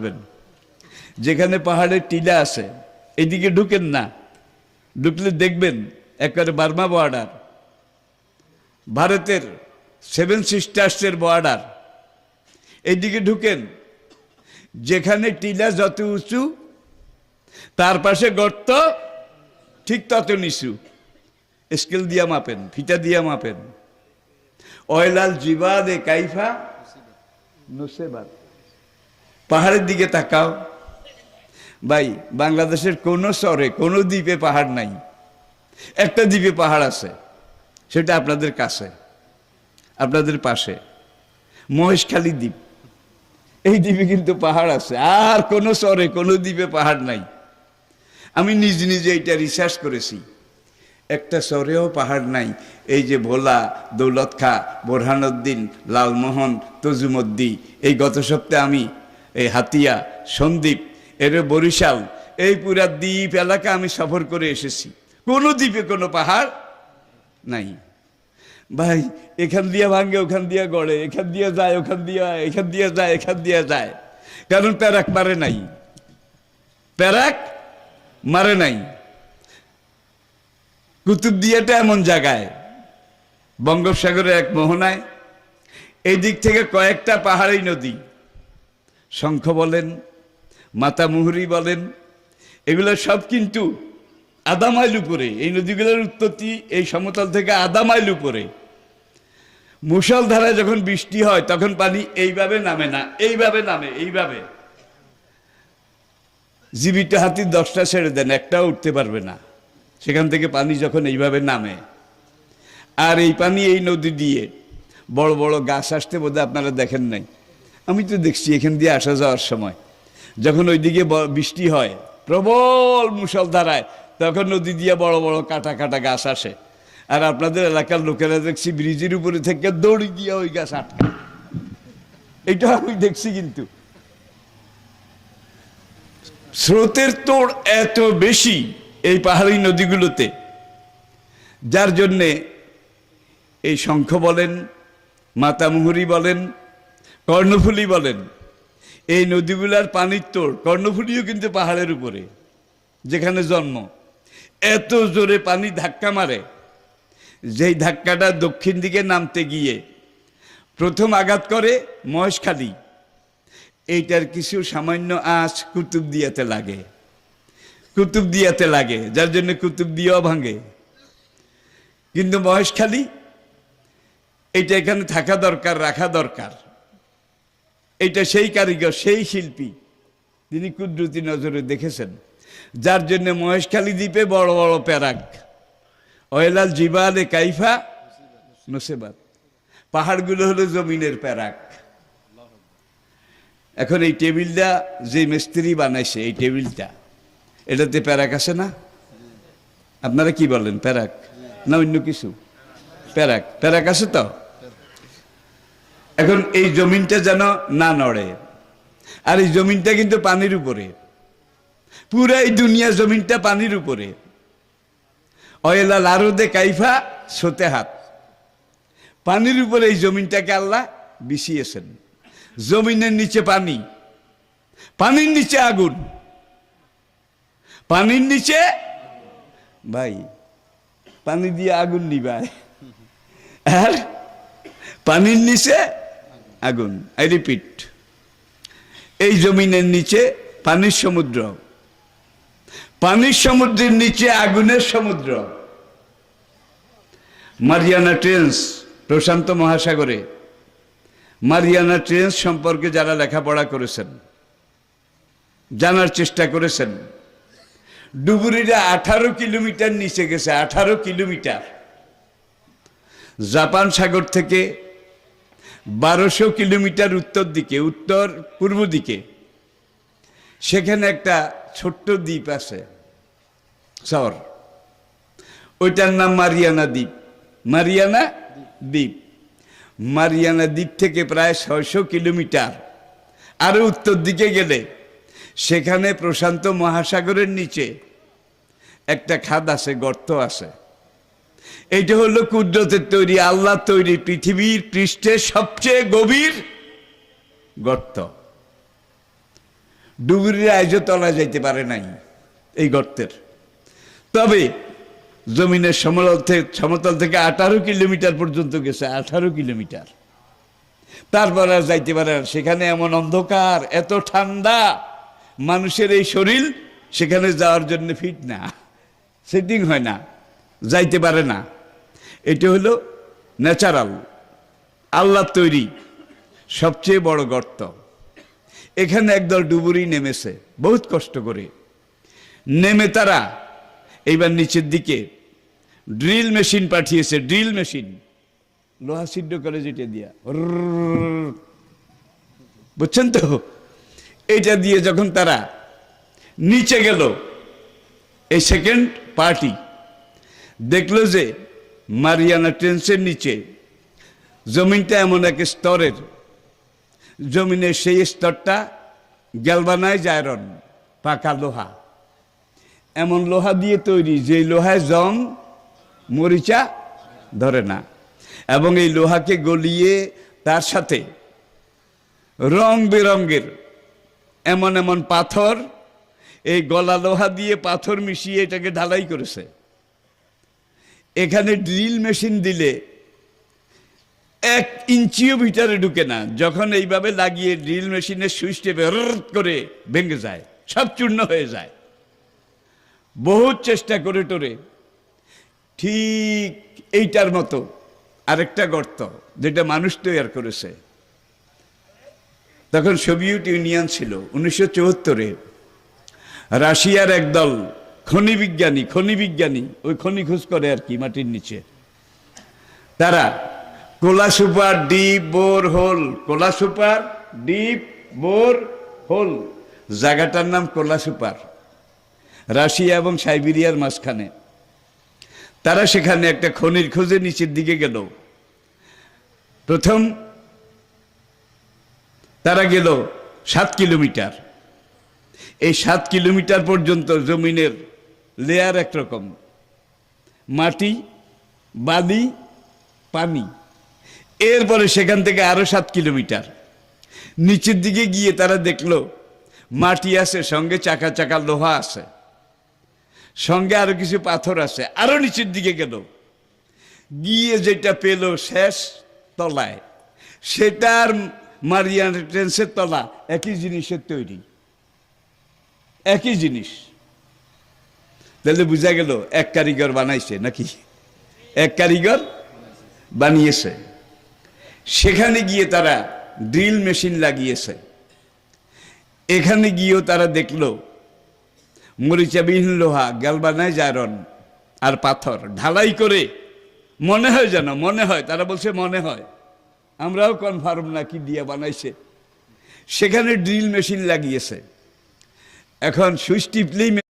বাঁচবেন যেখানে পাহাড়ের টিলা আছে, এদিকে ঢুকেন না। ঢুকলে দেখবেন একবারে বার্মা বর্ডার ভারতের সেভেন সিস্টার্সের বর্ডার এইদিকে ঢুকেন, যেখানে টিলা যত উঁচু, তার পাশে গর্ত, ঠিক তত নিচু। স্কেল দিয়া মাপেন, ফিতা দিয়া মাপেন। অয়লাল জিবাদে কাইফা নুসেবাদ পাহাড়ের দিকে তাকাও। ভাই, বাংলাদেশের কোনো শহরে, কোনো দ্বীপে পাহাড় নাই। একটা দ্বীপে পাহাড় আছে, সেটা আপনাদের কাছে, আপনাদের পাশে। মহেশখালী দ্বীপ। এই দ্বীপে কিন্তু পাহাড় আছে, আর কোনো শহরে, কোনো দ্বীপে পাহাড় নাই। আমি নিজ নিজে এটা রিসার্চ করেছি। একটা শহরেও পাহাড় নাই। এই যে ভোলা দৌলত খা বোরহানুদ্দিন, লালমোহন, তজুমদ্দি, এই গত সপ্তাহে আমি এই হাতিয়া সন্দ্বীপ এর বরিশাল, এই পুরা দ্বীপ এলাকা আমি সফর করে এসেছি। কোনো দ্বীপে কোনো পাহাড় নাই। ভাই, এখান দিয়ে ভাঙ্গে, ওখান দিয়ে গড়ে, এখান দিয়ে যায়, ওখান দিয়ে, এখান দিয়ে যায়, এখান দিয়ে যায়। কারণ প্যারাক মারে নাই। প্যারাক মারে নাই। কুতুবদিয়াটা এমন জায়গায় বঙ্গোপসাগরের এক মোহনায়, এই দিক থেকে কয়েকটা পাহাড়ি নদী। শঙ্খ বলেন মাতামুহুরি বলেন, এগুলো সব কিন্তু আধা মাইল উপরে। এই নদীগুলোর উৎপত্তি এই সমতল থেকে আধা মাইল উপরে মুষলধারায় যখন বৃষ্টি হয়, তখন পানি এইভাবে নামে না, এইভাবে নামে, এইভাবে। জীবিত হাতির দশটা ছেড়ে দেন, একটাও উঠতে পারবে না। সেখান থেকে পানি যখন এইভাবে নামে, আর এই পানি এই নদী দিয়ে বড় বড় গাছ আসতে বোধহয় আপনারা দেখেন নাই। আমি তো দেখছি এখান দিয়ে আসা যাওয়ার সময়। যখন ওইদিকে বৃষ্টি হয়, প্রবল মুসলধারায় তখন নদী দিয়ে বড় বড় কাটা কাটা গাছ আসে। আর আপনাদের এলাকার লোকেরা দেখছি ব্রিজের উপরে থেকে দৌড়ি দিয়ে ওই গাছ আটকায় এটা আমি দেখছি কিন্তু। স্রোতের তোড় এত বেশি এই পাহাড়ি নদীগুলোতে, যার জন্যে এই শঙ্খ বলেন, মাতামুহুরি বলেন কর্ণফুলি বলেন, এই নদীগুলার পানির তোড়, কর্ণফুলিও কিন্তু পাহাড়ের উপরে, যেখানে জন্ম। এত জোরে পানি ধাক্কা মারে, যেই ধাক্কাটা দক্ষিণ দিকে নামতে গিয়ে প্রথম আঘাত করে মহেশখালী। এইটার কিছু সামান্য আঁচ কুতুব দিয়াতে লাগে, কুতুব দিয়াতে লাগে, যার জন্য কুতুব দিয়াও ভাঙে। কিন্তু মহেশখালী, এইটা এখানে থাকা দরকার, রাখা দরকার। এইটা সেই কারিগর, সেই শিল্পী। তিনি কুদরতি নজরে দেখেছেন। যার জন্য মহেশখালী দ্বীপে বড় বড় প্যারাক। অয়লাল জিবালে কাইফা নসেবাত। পাহাড়গুলো হলো জমিনের প্যারাক। এখন এই টেবিলটা যে মিস্ত্রি বানাইছে, এই টেবিলটা, এটাতে প্যারাক আছে না? আপনারা কি বলেন, প্যারাক? না, অন্য কিছু? প্যারাক প্যারাক আছে তো? এখন এই জমিনটা যেন না নড়ে। আর এই জমিনটা কিন্তু পানির উপরে। পুরা এই দুনিয়া জমিনটা পানির উপরে। অয়েলা লারুদে কাইফা সোতে হাত। পানির উপরে এই জমিনটাকে আল্লাহ বিছিয়েছেন। জমিনের নিচে পানি। পানির নিচে আগুন। পানির নিচে ভাই, পানি দিয়ে আগুন নিবায়। আর পানির নিচে আগুন, আই রিপিট। এই জমিনের নিচে পানির সমুদ্র। পানির সমুদ্রের নিচে আগুনের সমুদ্র। মারিয়ানা ট্রেন্স, প্রশান্ত মহাসাগরে। মারিয়ানা ট্রেন্স সম্পর্কে যারা লেখাপড়া করেছেন, জানার চেষ্টা করেছেন, ডুবুরিরা আঠারো কিলোমিটার নিচে গেছে, আঠারো কিলোমিটার। জাপান সাগর থেকে বারোশো কিলোমিটার উত্তর দিকে, উত্তর পূর্ব দিকে। সেখানে একটা ছোট্ট দ্বীপ আছে, শহর। ওইটার নাম মারিয়ানা দ্বীপ। মারিয়ানা দ্বীপ। মারিয়ানা দ্বীপ থেকে প্রায় ছয়শো কিলোমিটার। আরও উত্তর দিকে গেলে সেখানে প্রশান্ত মহাসাগরের নিচে একটা খাদ আছে, গর্ত আছে। এইটা হলো কুদরতের তৈরি, আল্লাহ তৈরি, পৃথিবীর পৃষ্ঠে সবচেয়ে গভীর গর্ত। ডুবুরির আয়োজন তলা যাইতে পারে নাই এই গর্তের। তবে জমিনের সমতল থেকে সমতল থেকে আঠারো কিলোমিটার পর্যন্ত গেছে, আঠারো কিলোমিটার। তারপর আর যাইতে পারে না। সেখানে এমন অন্ধকার, এত ঠান্ডা, মানুষের এই শরীর, সেখানে যাওয়ার জন্য ফিট না। সেটিং হয় না, যাইতে পারে না। এটা হলো ন্যাচারাল আল্লাহ তৈরি, সবচেয়ে বড় গর্ত। এখানে একদল ডুবুরি নেমেছে, বহুত কষ্ট করে। নেমে তারা, এইবার নিচের দিকে, ড্রিল মেশিন পাঠিয়েছে, ড্রিল মেশিন। লোহা সিদ্ধ করে যেটা দিয়া, বুঝছেন তো? এটা দিয়ে যখন তারা নিচে গেল, এই সেকেন্ড পার্টি দেখল যে মারিয়ানা ট্রেন্সের নিচে। জমিনটা এমন এক স্তরের। জমিনের সেই স্তরটা গ্যালবানাইজ আয়রন পাকা লোহা। এমন লোহা দিয়ে তৈরি যে লোহায় জং মরিচা ধরে না। এবং এই লোহাকে গলিয়ে তার সাথে রং বেরঙ্গের এমন এমন পাথর, এই গলা লোহা দিয়ে পাথর মিশিয়ে এটাকে ঢালাই করেছে। এখানে ড্রিল মেশিন দিলে এক ইঞ্চিও ভিতরে ঢুকে না। যখন এইভাবে লাগিয়ে ড্রিল মেশিনের সুইচ টেপে করে ভেঙে যায়, সব চূর্ণ হয়ে যায়। বহুত চেষ্টা করে টোরে ঠিক এইটার মতো আরেকটা গর্ত যেটা মানুষ তৈরি করেছে। তখন সোভিয়েত ইউনিয়ন ছিল, উনিশশো চুয়াত্তরে। রাশিয়ার একদল খনি বিজ্ঞানী খনি বিজ্ঞানী ওই খনি খোঁজ করে আর কি, মাটির নিচে। তারা, Kola super deep bore hole, Kola super deep bore hole, জায়গাটার নাম কোলা সুপার, রাশিয়া এবং সাইবেরিয়ার মাঝখানে। তারা সেখানে একটা খনির খোঁজে নিচের দিকে গেল। প্রথম, তারা গেল সাত কিলোমিটার। এই সাত কিলোমিটার পর্যন্ত জমিনের লেয়ার একরকম মাটি, বালি, পানি। এরপরে সেখান থেকে আরও সাত কিলোমিটার। নিচের দিকে গিয়ে তারা দেখল, মাটি আছে, সঙ্গে চাকা চাকা লোহা আছে। সঙ্গে আরও কিছু পাথর আছে, আরও নিচের দিকে গেল। গিয়ে যেটা পেল শেষ তলায়। সেটার মারিয়ান ট্রেন্সের তলা, একই জিনিসের তৈরি। একই জিনিস। তাহলে বোঝা গেল এক কারিগর বানাইছে নাকি? এক কারিগর বানিয়েছে। সেখানে গিয়ে তারা ড্রিল মেশিন লাগিয়েছে। এখানে গিয়েও তারা দেখল মরিচাবিহীন লোহা গ্যালবানাইজ আয়রন আর পাথর ঢালাই করে মনে হয় যেন, মনে হয়, তারা বলছে মনে হয়। আমরাও কনফার্ম না কি দিয়ে বানাইছে। সেখানে ড্রিল মেশিন লাগিয়েছে। এখন সুইচ টিপলেই